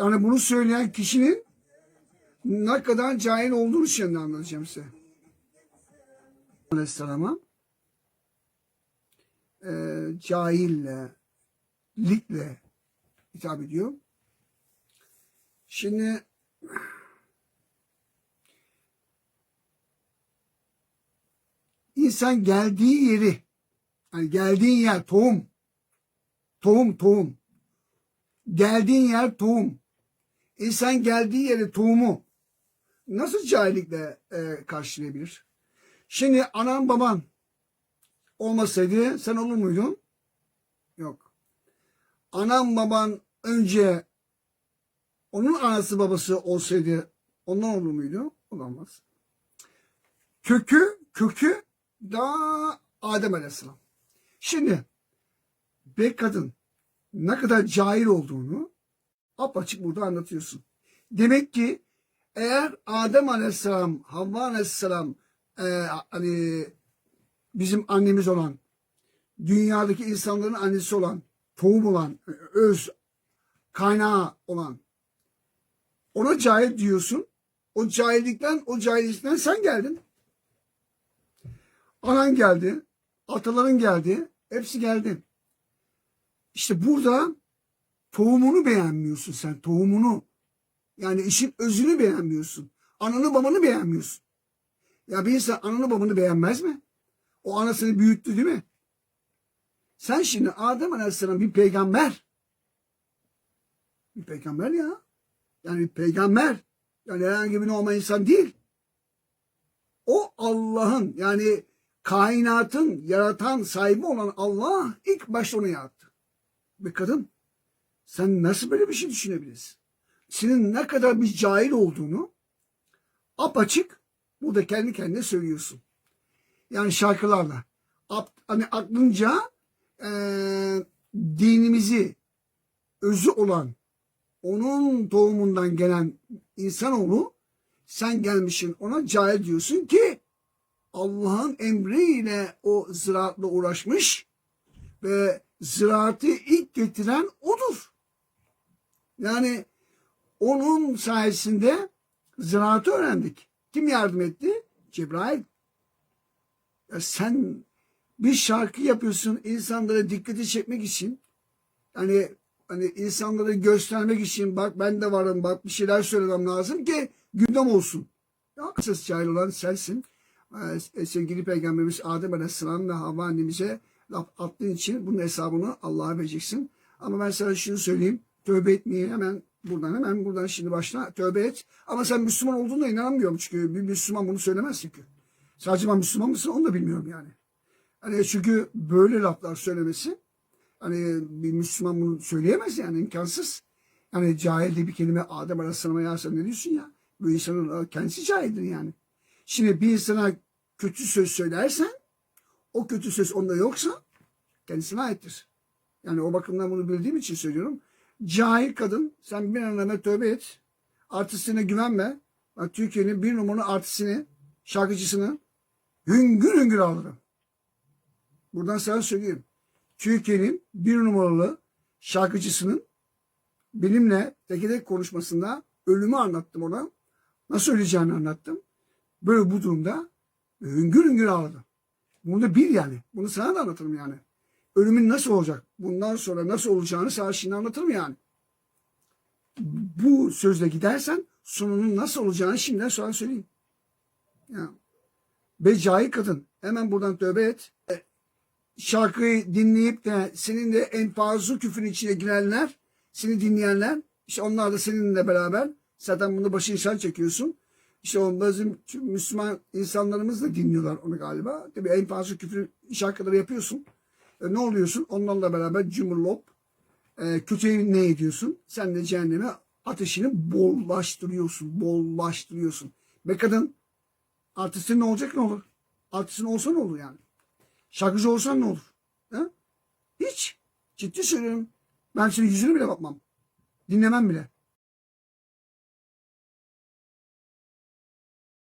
Yani bunu söyleyen kişinin ne kadar cahil olduğunu şimdi anlatacağım size. Aleyhisselam'a e, cahille, likle hitap ediyor. Şimdi insan geldiği yeri, yani geldiğin yer tohum, tohum, tohum. Geldiğin yer tohum. İnsan geldiği yeri tohumu nasıl cahillikle e, karşılayabilir? Şimdi anan baban olmasaydı sen olur muydun? Yok. Anan baban önce onun anası babası olsaydı ondan olur muydu? Olamaz. Kökü, kökü daha Adem Aleyhisselam. Şimdi bir kadın ne kadar cahil olduğunu apaçık burada anlatıyorsun. Demek ki eğer Adem Aleyhisselam, Havva Aleyhisselam e, hani bizim annemiz olan, dünyadaki insanların annesi olan, tohum olan, öz, kaynağı olan ona cahil diyorsun. O cahillikten, o cahillikten sen geldin. Anan geldi, ataların geldi, hepsi geldi. İşte burada tohumunu beğenmiyorsun sen, tohumunu. Yani işin özünü beğenmiyorsun. Ananı babanı beğenmiyorsun. Ya bir insan ananı babanı beğenmez mi? O anasını büyüttü değil mi? Sen şimdi Adem Aleyhisselam bir peygamber. Bir peygamber ya. Yani bir peygamber. Yani herhangi bir normal insan değil. O Allah'ın yani kainatın yaratan sahibi olan Allah ilk başta onu yarattı. Bir kadın sen nasıl böyle bir şey düşünebilirsin? Senin ne kadar bir cahil olduğunu apaçık burada kendi kendine söylüyorsun. Yani şarkılarla. Hani aklınca e, dinimizi özü olan onun doğumundan gelen insanoğlu sen gelmişsin ona cahil diyorsun ki Allah'ın emriyle o ziraatla uğraşmış ve ziraatı ilk getiren odur. Yani onun sayesinde ziraatı öğrendik. Kim yardım etti? Cebrail. Ya sen bir şarkı yapıyorsun insanlara dikkati çekmek için. Hani hani insanlara göstermek için bak ben de varım bak bir şeyler söylemem lazım ki gündem olsun. Ya esas cahil olan sensin. Ee, sevgili Peygamberimiz Adem Aleyhisselam ve Havva annemize laf attığın için bunun hesabını Allah'a vereceksin. Ama ben sana şunu söyleyeyim. Tövbe etmeye hemen buradan hemen buradan şimdi başla tövbe et. Ama sen Müslüman olduğuna inanamıyorum çünkü bir Müslüman bunu söylemez çünkü. Sadece ben Müslüman mısın onu da bilmiyorum yani. Hani çünkü böyle laflar söylemesi hani bir Müslüman bunu söyleyemez yani imkansız. Yani cahil de bir kelime Adem Aleyhisselam'a ya sen ne diyorsun ya? Bu insanın kendisi cahildir yani. Şimdi bir insana kötü söz söylersen o kötü söz onda yoksa kendisine aittir. Yani o bakımdan bunu bildiğim için söylüyorum. Cahil kadın sen bir an evvel tövbe et. Artistine güvenme. Türkiye'nin bir numaralı artistini, şarkıcısını hüngür hüngür ağladım. Buradan sana söyleyeyim. Türkiye'nin bir numaralı şarkıcısının benimle teke tek konuşmasında ölümü anlattım ona. Nasıl öleceğini anlattım. Böyle bu durumda hüngür hüngür ağladım. Bunu da bil yani. Bunu sana da anlatırım yani. Ölümün nasıl olacak? Bundan sonra nasıl olacağını sana şimdi anlatırım yani. Bu sözle gidersen sonunun nasıl olacağını şimdiden sonra söyleyeyim. Ya. Ve cahil kadın hemen buradan tövbe et. E, şarkıyı dinleyip de senin de en fazla küfür içine girenler, seni dinleyenler, işte onlar da seninle beraber zaten bunu başını sen çekiyorsun. İşte o bizim Müslüman insanlarımız da dinliyorlar onu galiba. Tabii en fazla küfür şarkıları yapıyorsun. E, ne oluyorsun? Onlarla beraber cumhurlop e, kötüye ne ediyorsun? Sen de cehenneme ateşini bollaştırıyorsun. Bollaştırıyorsun. Be kadın artistin ne olacak ne olur? Artistin olsa ne olur yani? Şarkıcı olsan ne olur? Ha? Hiç. Ciddi söylüyorum. Ben senin yüzüne bile bakmam. Dinlemem bile.